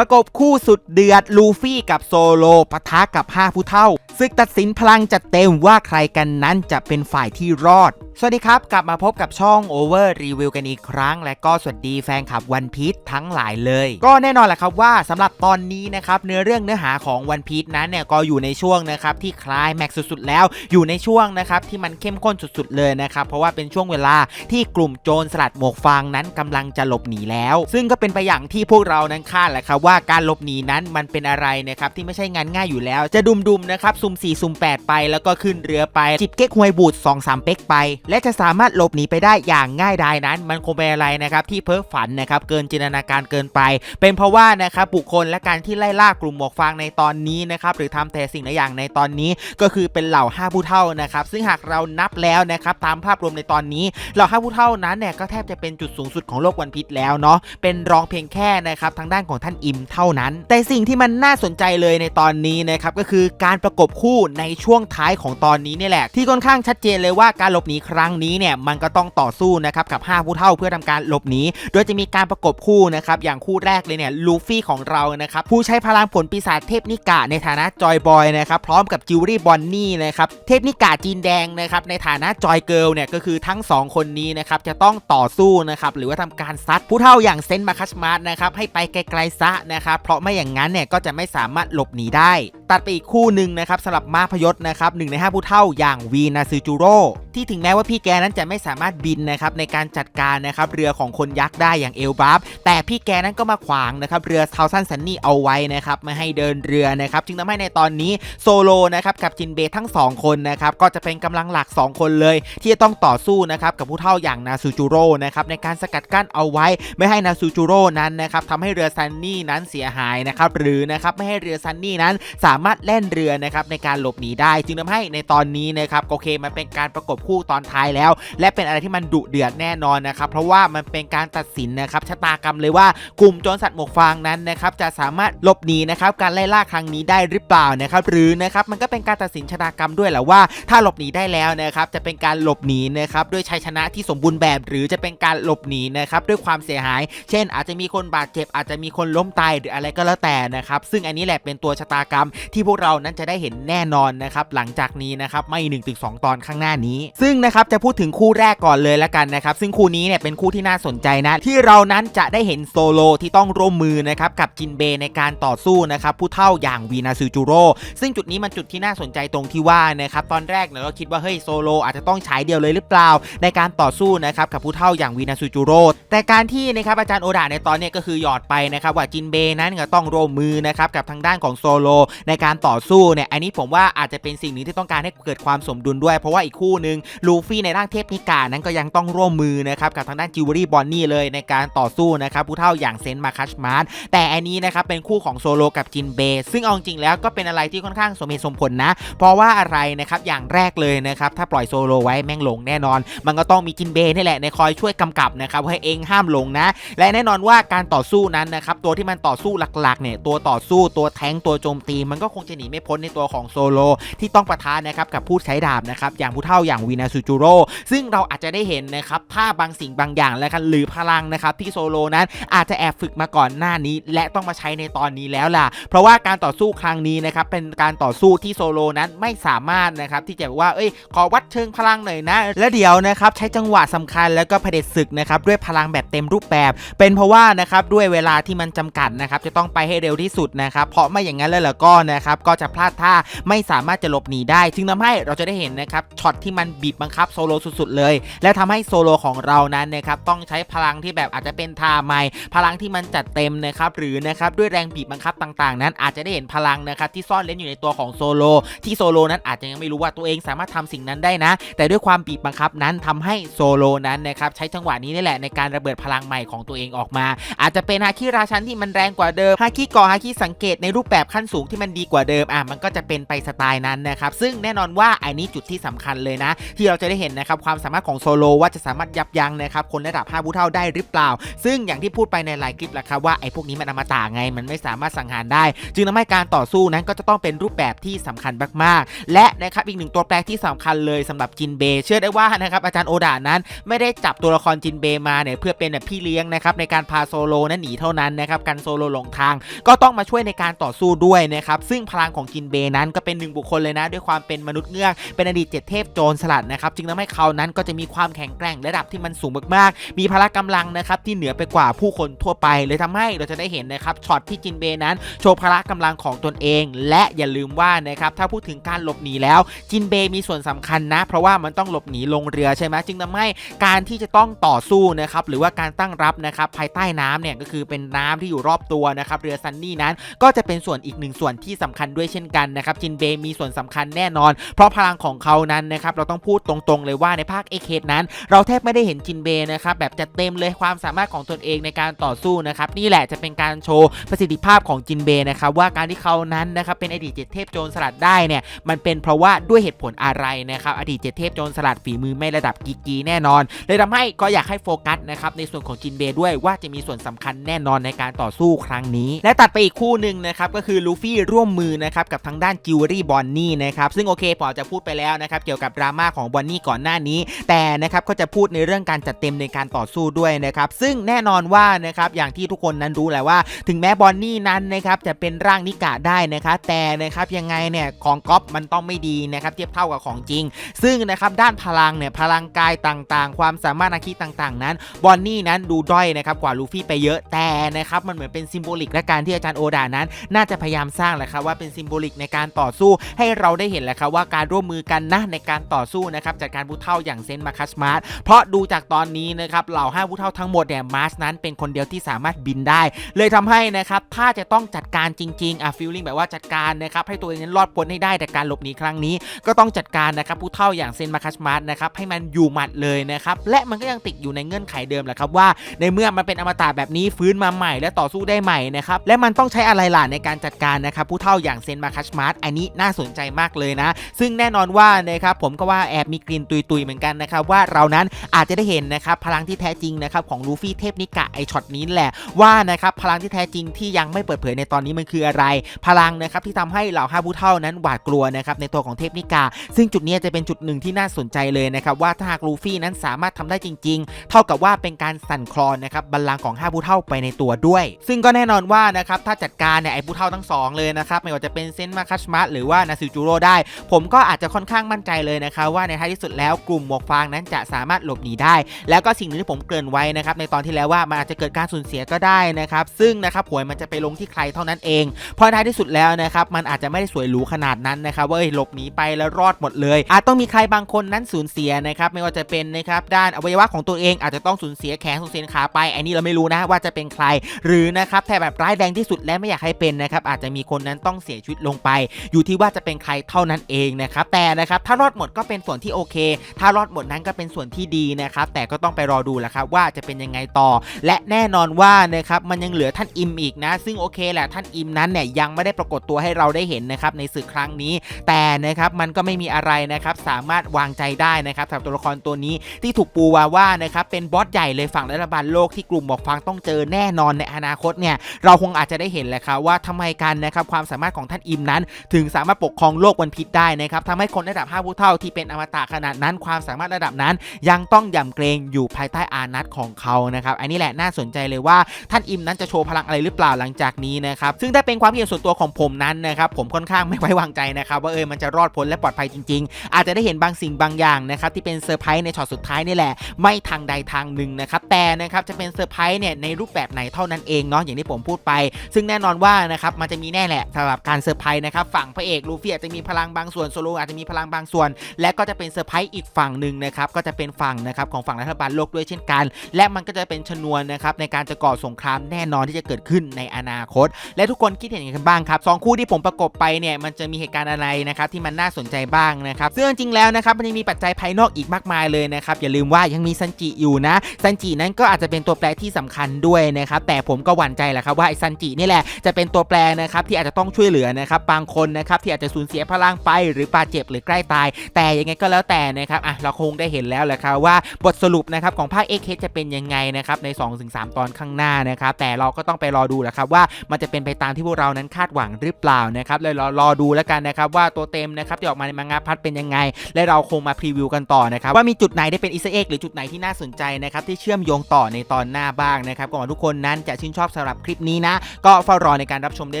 ประกบคู่สุดเดือดลูฟี่กับโซโลปะทะกับ 5 ผู้เท่าศึกตัดสินพลังจัดเต็มว่าใครกันนั้นจะเป็นฝ่ายที่รอด สวัสดีครับ กลับมาพบกับช่อง Over Review กันอีกครั้ง และก็สวัสดีแฟนคลับวันพี e ทั้งหลายเลย ก็แน่นอนแหละครับว่าสำหรับตอนนี้นะครับเนื้อเรื่องเนื้อหาของวันพี e นั้นเนี่ยก็อยู่ในช่วงนะครับที่คลายแม็กสุดๆแล้ว อยู่ในช่วงนะครับที่มันเข้มข้นสุดๆเลยนะครับเพราะว่าเป็นช่วงเวลาที่กลุ่มโจรสลัดหมวกฟางนั้นกำลังจะหลบหนีแล้ว ซึ่งก็เป็นไปอย่างที่พวกเรานั้นคาดแหละครับว่าการหลบหนีนั้นมันเป็นอะไรนะครับที่ไม่ใช่งานง่ายอยู่แล้ว จะดุมๆนะครับซุ่ม4ซุ่ม8ไป แล้วก็ขึ้นเรือไปจิบเก๊กฮวยบูด2 3เป๊กไปและจะสามารถหลบหนีไปได้อย่างง่ายดายนั้น มันคงเป็นอะไรนะครับที่เพ้อฝันนะครับเกินจินตนาการเกินไป เป็นเพราะว่านะครับบุคคลและการที่ไล่ล่ากลุ่มหมวกฟางในตอนนี้นะครับหรือทำแต่สิ่งในอย่างในตอนนี้ก็คือเป็นเหล่าห้าผู้เท่านะครับซึ่งหากเรานับแล้วนะครับตามภาพรวมในตอนนี้เหล่าห้าผู้เท่านั้นเนี่ยก็แทบจะเป็นจุดสูงสุดของโลกวันพิษแล้วเนาะเป็นรองเพียงแค่นะครับทางด้านของท่านอิมเท่านั้น แต่สิ่งที่มันน่าสนใจเลยในตอนนี้นะครับก็คือการประกบคู่ในช่วงท้ายของตอนนี้นี่แหละ ที่ค่อนข้างชัดเจนเลยว่าการหลบหนีครั้งนี้เนี่ยมันก็ต้องต่อสู้นะครับกับ 5 ผู้เท่าเพื่อทำการหลบหนีโดยจะมีการประกบคู่นะครับอย่างคู่แรกเลยเนี่ยลูฟี่ของเรานะครับผู้ใช้พลังผลปีศาจเทพนิกะในฐานะจอยบอยนะครับพร้อมกับจิวรี่บอนนี่นะครับเทพนิกะจีนแดงนะครับในฐานะจอยเกิลเนี่ยก็คือทั้ง 2 คนนี้นะครับจะต้องต่อสู้นะครับหรือว่าทำการซัดผู้เท่าอย่างเซนมาคัสมาร์นะครับให้ไปไกลๆซะนะครับเพราะไม่อย่างนั้นเนี่ยก็จะไม่สามารถหลบหนีได้ ตัดไปอีกคู่หนึ่งนะครับสำหรับมาพยศนะครับหนึ่งใน5ผู้เท่าอย่างวีนาซูจูโร่ที่ถึงแม้ว่าพี่แกนั้นจะไม่สามารถบินนะครับในการจัดการนะครับเรือของคนยักษ์ได้อย่างเอลบัฟแต่พี่แกนั้นก็มาขวางนะครับเรือทาวซันซันนี่เอาไว้นะครับไม่ให้เดินเรือนะครับจึงทำให้ในตอนนี้โซโลนะครับกับจินเบทั้ง 2 คนนะครับก็จะเป็นกำลังหลัก 2 คนเลย ที่จะต้องต่อสู้นะครับกับผู้เท่าอย่างนาซูจูโร่นะครับในการสกัดกั้นเอาไว้ ไม่ให้นาซูจูโร่นั้นนะครับทำให้เรือซันนี่นั้นเสียหายนะครับหรือนะครับไม่ให้เรือซันนี่นั้นสามารถแล่นเรือนะครับในการหลบหนีได้ จึงทำให้ในตอนนี้นะครับโอเคมันเป็นการประกบคู่ตอนท้ายแล้ว และเป็นอะไรที่มันดุเดือดแน่นอนนะครับ เพราะว่ามันเป็นการตัดสินนะครับชะตากรรมเลยว่ากลุ่มโจรสัตว์หมวกฟางนั้นนะครับจะสามารถหลบหนีนะครับการไล่ล่าครั้งนี้ได้หรือเปล่านะครับหรือนะครับมันก็เป็นการตัดสินชะตากรรมด้วยแหละว่า ถ้าหลบหนีได้แล้วนะครับจะเป็นการหลบหนีนะครับด้วยชัยชนะที่สมบูรณ์แบบ หรือจะเป็นการหลบหนีนะครับด้วยความเสียหาย เช่น อาจจะมีคนบาดเจ็บ อาจจะมีคนล้มตายหรืออะไรก็แล้วแต่นะครับซึ่งอันนี้แหละเป็นตัวชะตากรรมที่พวกเรานั้นจะได้เห็นแน่นอนนะครับหลังจากนี้นะครับไม่1นถึงสตอนข้างหน้านี้ ซึ่งนะครับับจะพูดถึงคู่แรกก่อนเลยละกันนะครับซึ่งคู่นี้เนี่ยเป็นคู่ที่น่าสนใจนะ ที่เรานั้นจะได้เห็นโซโลที่ต้องร่วมมือนะครับกับจินเบในการต่อสู้นะครับผู้เท่าอย่างวีนาซูจูโร่ซึ่งจุดนี้มันจุดที่น่าสนใจตรงที่ว่านะครับตอนแรกเนี่ยเราคิดว่าเฮ้ยโซโลอาจจะต้องฉายเดียวเลยหรือเปล่า ในการต่อสู้นะครับกับผู้เท่าอย่างวีนาซูจูโร่แต่การที่นะครับอาจารย์โอดาในตอนเนี้ยก็คือหยอดไปนะครับว่าจินเบนั้นก็ต้องร่วมมือนะครับกับทางด้านของโซโลในการต่อสู้เนี่ยอันนี้ผมว่าอาจจะเป็นสิ่งหนึ่งที่ต้องการให้เกิดความสมดุลด้วย เพราะว่าอีกคู่หนึ่งลูฟี่ฟีในร่างเทพนิกานั้นก็ยังต้องร่วมมือนะครับกับทางด้านจิวเวลรี่บอนนี่เลยในการต่อสู้นะครับผู้เท่าอย่างเซนมาคัชมาร์แต่อันนี้นะครับเป็นคู่ของโซโลกับจินเบซึ่งเอาจริงแล้วก็เป็นอะไรที่ค่อนข้างสมเหตุสมผลนะ เพราะว่าอะไรนะครับอย่างแรกเลยนะครับถ้าปล่อยโซโลไว้แม่งหลงแน่นอน มันก็ต้องมีจินเบนี่แหละในคอยช่วยกำกับนะครับให้เองห้ามหลงนะ และแน่นอนว่าการต่อสู้นั้นนะครับตัวที่มันต่อสู้หลักๆเนี่ยตัวต่อสู้ตัวแทงตัวโจมตี มันก็คงจะหนีไม่พ้นในตัวของโซโลที่ต้องประทานนะครับกับผู้ใช้ดาบนะครับอย่างผู้เท่าอย่างวีนาซูจูโรซึ่งเราอาจจะได้เห็นนะครับภาพบางสิ่งบางอย่างแล้วกันหรือพลังนะครับที่โซโลนั้นอาจจะแอบฝึกมาก่อนหน้านี้ และต้องมาใช้ในตอนนี้แล้วล่ะ เพราะว่าการต่อสู้ครั้งนี้นะครับเป็นการต่อสู้ที่โซโลนั้นไม่สามารถนะครับที่จะว่าเอ้ยขอวัดเชิงพลังหน่อยนะ และเดี๋ยวนะครับใช้จังหวะสำคัญแล้วก็เผด็จศึกนะครับด้วยพลังแบบเต็มรูปแบบ เป็นเพราะว่านะครับด้วยเวลาที่มันจำกัดนะครับจะต้องไปให้เร็วที่สุดนะครับเพราะไม่อย่างนั้นเลยแล้วก็นะครับก็จะพลาดท่าไม่สามารถจะหลบหนีได้ จึงทำให้เราจะได้เห็นนะครับช็อตที่มันบีบบังคับโซโลสุดๆเลย และทำให้โซโลของเรานั้นนะครับต้องใช้พลังที่แบบอาจจะเป็นท่าใหม่พลังที่มันจัดเต็มนะครับหรือนะครับด้วยแรงบีบบังคับต่างๆ นั้นอาจจะได้เห็นพลังนะครับที่ซ่อนเล่นอยู่ในตัวของโซโลที่โซโลนั้นอาจจะยังไม่รู้ว่าตัวเองสามารถทำสิ่งนั้นได้นะ แต่ด้วยความบีบบังคับนั้นทำให้โซโลนั้นนะครับใช้จังหวะนี้นี่แหละในการระเบิดพลังใหม่ของตัวเองออกมา อาจจะเป็นฮาคิราชันที่มันแรงกว่าเดิมฮาคิก่อฮาคิสังเกตในรูปแบบขั้นสูงที่มันดีกว่าเดิมอะมันก็จะเป็นไปสไตล์นั้นนะครับซึ่งแน่นอนว่าอันนี้จุดที่สำคัญเลยนะ ที่เราจะได้เห็นนะครับความสามารถของโซโลว่าจะสามารถยับยั้งนะครับคนระดับ5ผู้เท่าได้หรือเปล่า ซึ่งอย่างที่พูดไปในหลายคลิปแล้วครับว่าไอ้พวกนี้มันอมตะไงมันไม่สามารถสังหารได้ จึงทำให้การต่อสู้นั้นก็จะต้องเป็นรูปแบบที่สำคัญมากๆ และนะครับอีกหนึ่งตัวแปรที่สำคัญเลยสำหรับจินเบย์เชื่อได้ว่านะครับอาจารย์โอดานั้นไม่ได้จับตัวละครจินเบย์มาเนี่ยเพื่อเป็นแบบพี่เลี้ยงนะครับในการพาโซโลนั้นหนีเท่านั้นนะครับกันโซโลหลงทาง ก็ต้องมาช่วยในการต่อสู้ด้วยนะครับซึ่งพลังของจินเบย์นั้นก็เป็นหนึ่งบุคคลเลยนะ ด้วยความเป็นมนุษย์เงือกเป็นอดีตเจ็ดเทพโจรสลัดนะครับจึงทำให้เขานั้นก็จะมีความแข็งแกร่งระดับที่มันสูงมากๆ มีพละกำลังนะครับที่เหนือไปกว่าผู้คนทั่วไปเลยทำให้เราจะได้เห็นนะครับช็อตที่จินเบย์นั้นโชว์พละกำลังของตนเอง และอย่าลืมว่านะครับถ้าพูดถึงการหลบหนีแล้วจินเบย์มีส่วนสำคัญนะ เพราะว่ามันต้องหลบหนีลงเรือใช่ไหมจึงทำให้การที่จะต้องต่อสู้นะครับหรือว่าการตั้งรับนะครับภายใต้น้ำเนี่ยก็คือเป็นน้ำที่อยู่รอบตัวนะครับเรือซันนี่นั้นก็จะเป็นส่วนอีกหนึ่งส่วนที่สำคัญด้วยเช่นกันนะครับจินเบย์มีส่วนสำคัญแน่นอน เพราะพลังของเขานั้นนะครับเราต้องพูดตรงๆเลยว่าในภาคเอเคนั้น เราแทบไม่ได้เห็นจินเบย์นะครับแบบจัดเต็มเลยความสามารถของตนเองในการต่อสู้นะครับนี่แหละจะเป็นการโชว์ประสิทธิภาพของจินเบย์นะครับว่าการที่เขานั้นนะครับเป็นอดีตเจ็ดเทพโจรสลัดได้เนี่ยมันเป็นเพราะว่าด้วยเหตุผลอะไรนะครับอดีตเจ็ดเทพโจรสลัดฝีมือไม่ระดับกีกีแน่นอนเลยทำให้ก็อยากให้โฟกัสนะครับในส่วนของจินเบย์ด้วยว่าจะมีส่วนสำคัญแน่นอนในการต่อสู้ครั้งนี้ และตัดไปอีกคู่หนึ่งนะครับก็คือลูฟี่ร่วมมือนะครับกับทางด้านจิวเวลรี่บอนนี่นะครับซึ่งโอเคผมอจจะพูดไปแล้วนะครับเกี่ยวกับดราม่าของบอนนี่ก่อนหน้านี้ แต่นะครับก็จะพูดในเรื่องการจัดเต็มในการต่อสู้ด้วยนะครับซึ่งแน่นอนว่านะครับอย่างที่ทุกคนนั้นรู้แหละว่า ถึงแม้บอนนี่นั้นนะครับจะเป็นร่างนิกะได้นะครับแต่นะครับยังไงเนี่ยของก๊อปมันต้องไม่ดีนะครับเทียบเท่ากับของจริง ซึ่งนะครับด้านพลังเนี่ยพลังกายต่างๆ ความสามารถอาคีต่างๆ นั้นบอนนี่นั้นดูด้อยนะครับกว่าลูฟี่ไปเยอะแต่นะครับมันเหมือนเป็นซิมโบลิกและการที่อาจารย์โอดานั้น น่าจะพยายามสร้างแหละครับว่าเป็นซิมโบลิกในการต่อสู้ ให้เราได้เห็นแหละครับว่าการร่วมมือกันนะในการต่อสู้นะครับจากการผู้เท่าอย่างเซนมาคัสมาร์เพราะดูจากตอนนี้นะครับเหล่าห้าผู้เท่าทั้งหมดเนี่ยมาร์สนั้นเป็นคนเดียวที่สามารถบินได้ เลยทำให้นะครับถ้าจะต้องจัดการจริงๆอะฟีลลิ่งแบบว่าจัดการนะครับให้ตัวเองนั้นรอดพ้นให้ได้แต่การหลบหนีครั้งนี้ ก็ต้องจัดการนะครับผู้เท่าอย่างเซนมาคัสมาร์นะครับให้มันอยู่หมัดเลยนะครับและมันก็ยังติดอยู่ในเงื่อนไขเดิมแหละครับว่า ในเมื่อมันเป็นอมตะแบบนี้ฟื้นมาใหม่ และต่อสู้ได้ใหม่นะครับและมันต้องใช้อะไรล่ะในการจัดการนะครับผู้เท่าอย่างเซนมาคัสมาร์อันนี้น่าสนใจมากเลยนะ ซึ่งแน่นอนว่านะครับผมก็ว่าแอบมีกลิ่นตุยๆเหมือนกันนะครับว่าเรานั้นอาจจะได้เห็นนะครับพลังที่แท้จริงนะครับของลูฟี่เทพนิกะไอช็อตนี้แหละว่านะครับพลังที่แท้จริงที่ยังไม่เปิดเผยในตอนนี้มันคืออะไร พลังนะครับที่ทำให้เหล่าห้าผู้เท่านั้นหวาดกลัวนะครับในตัวของเทพนิกา ซึ่งจุดนี้จะเป็นจุดหนึ่งที่น่าสนใจเลยนะครับว่าถ้าหากลูฟี่นั้นสามารถทำได้จริง ๆ เท่ากับว่าเป็นการสั่นคลอนนะครับบัลลังก์ของห้าผู้เท่าไปในตัวด้วย ซึ่งก็แน่นอนว่านะครับถ้าจัดการเนี่ยไอ้ผู้เท่าทั้งสองเลยนะครับไม่ว่าจะเป็นเซนมาคัชมะหรือว่านาซิจูโร่ได้ ผมก็อาจจะค่อนข้างมั่นใจเลยนะครับว่าในท้ายที่สุดแล้วกลุ่มหมวกฟางนั้นจะสามารถหลบหนีได้ แล้วก็สิ่งหนึงที่ผมเกริ่นไว้นะครับในตอนที่แล้วว่ามันอาจจะเกิดการสูญเสียก็ได้นะครับซึ่งนะครับหวยมันจะไปลงที่ใครเท่านั้นเอง เพราะท้ายที่สุดแล้วนะครับมันอาจจะไม่ได้สวยหรูขนาดนั้นนะครับว่าเอ้ยหลบหนีไปแล้วรอดหมดเลย อาจต้องมีใครบางคนนั้นสูญเสียนะครับไม่ว่าจะเป็นนะครับด้านอวัยวะของตัวเองอาจจะต้องสูญเสียแขนสูญเสียขาไปอันนี้เราไม่รู้นะว่าจะเป็นใคร หรือนะครับแถแบบร้ายแรงที่สุดและไม่อยากให้เป็นนะครับอาจจะมีคนนั้นต้องเสียชีวิตลงไป อยู่ที่ว่าจะเป็นใครเท่านั้นเองนะครับแต่นะครับถ้ารอดหมดก็เป็นส่วนที่โอเคถ้ารอดหมดนั้นก็เป็นส่วนที่ดีนะครับแต่ก็ต้องไปรอดูแหละครับว่าจะเป็นยังไงต่อ และแน่นอนว่านะครับมันยังเหลือท่านอิมอีกนะ ซึ่งโอเคแหละท่านอิมนั้นเนี่ยยังไม่ได้ปรากฏตัวให้เราได้เห็นนะครับในศึกครั้งนี้ แต่นะครับมันก็ไม่มีอะไรนะครับสามารถวางใจได้นะครับสำหรับตัวละครตัวนี้ที่ถูกปูวาว่านะครับเป็นบอสใหญ่เลยฝั่งรัฐบาลโลกที่กลุ่มบอกฟังต้องเจอแน่นอนในอนาคตเนี่ยเราคงอาจจะได้เห็นแหละครับว่าทำไมกันนะครับความสามารถของท่านอิมนั้น ถึงสามารถปกครองโลกวันพิษได้นะครับทำให้คนระดับ5ผู้เท่าที่เป็นอมตะขนาดนั้นความสามารถระดับนั้น ยังต้องยำเกรงอยู่ภายใต้อานัตของเขานะครับอันนี้แหละน่าสนใจเลยว่า ท่านอิมนั้นจะโชว์พลังอะไรหรือเปล่าหลังจากนี้นะครับซึ่งถ้าเป็นความเห็นส่วนตัวของผมนั้นนะครับผมค่อนข้างไม่ไว้วางใจนะครับว่าเออมันจะรอดพ้นและปลอดภัยจริง ๆ อาจจะได้เห็นบางสิ่งบางอย่างนะครับที่เป็นเซอร์ไพรส์ในช็อตสุดท้ายนี่แหละ ไม่ทางใดทางหนึ่งนะครับแต่นะครับจะเป็นเซอร์ไพรส์เนี่ยในรูปแบบไหนเท่านั้นเองเนาะอย่างที่ผมพูดไป ซึ่งแน่นอนว่านะครับมันจะมีแน่แหละสำหรับการเซอร์ไพรส์นะครับฝั่งพระเอกลูฟี่อาจจะมีพลังบางส่วนโซโลอาจจะมีพลังบางส่วน และก็จะเป็นเซอร์ไพรส์อีกฝั่งหนึ่งนะครับก็จะเป็นฝั่งนะครับของฝั่งรัฐบาลโลกด้วยเช่นกัน และมันก็จะเป็นชนวนนะครับในการจะก่อสงครามแน่นอนที่จะเกิดขึ้นในอนาคต และทุกคนคิดเห็นยังไงกันบ้างครับสองคู่ที่ผมประกบไปเนี่ยมันจะมีเหตุการณ์อะไรนะครับที่มันน่าสนใจบ้างนะครับซึ่งจริงๆแล้วนะครับมันยังมีปัจจัยภายนอกอีกมากมายเลยนะครับอย่าลืมว่ายังมีซันจิอยู่นะซันจินั้นก็อาจจะเป็นตัวแปรที่สำคัญด้วยนะครับแต่ผมก็หวั่นใจแหละครับว่าไอ้ซันจินี่แหละจะเป็นตัวแปรนะครับที่อาจจะต้องต้องช่วยเหลือนะครับบางคนนะครับที่อาจจะสูญเสียพลังไปหรือบาดเจ็บหรือใกล้ตาย แต่ยังไงก็แล้วแต่นะครับอะเราคงได้เห็นแล้วแหละครับว่าบทสรุปนะครับของภาคเอ็กจะเป็นยังไงนะครับใน 2-3 ตอนข้างหน้านะครับแต่เราก็ต้องไปรอดูแหละครับว่ามันจะเป็นไปตามที่พวกเรานั้นคาดหวังหรือเปล่านะครับเลยรอรอดูแล้วกันนะครับว่าตัวเต็มนะครับที่ออกมาในมังงะพัดเป็นยังไง และเราคงมาพรีวิวกันต่อนะครับว่ามีจุดไหนได้เป็นอีสเอ็กหรือจุดไหนที่น่าสนใจนะครับที่เชื่อมโยงต่อในตอนหน้าบ้างนะครับก็หวังทุกคนนั้นจะชื่นชอบสำหรับคลิปนี้นะ ก็เฝ้ารอในการรับชมได้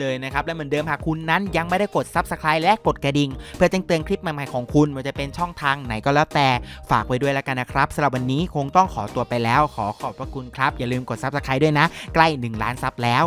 เลยนะครับและเหมือนเดิมหากคุณนั้นยังไม่ได้กด Subscribe และกดกระดิ่งเพื่อแจ้งเตือนคลิปใหม่ๆของคุณมันจะเป็นช่องทางไหนก็แล้วแต่ฝากไว้ด้วยแล้วกันนะครับสำหรับวันนี้คงต้องขอตัวไปแล้ว ขอขอบพระคุณครับ อย่าลืมกด Subscribe ด้วยนะ ใกล้ 1 ล้านซับแล้ว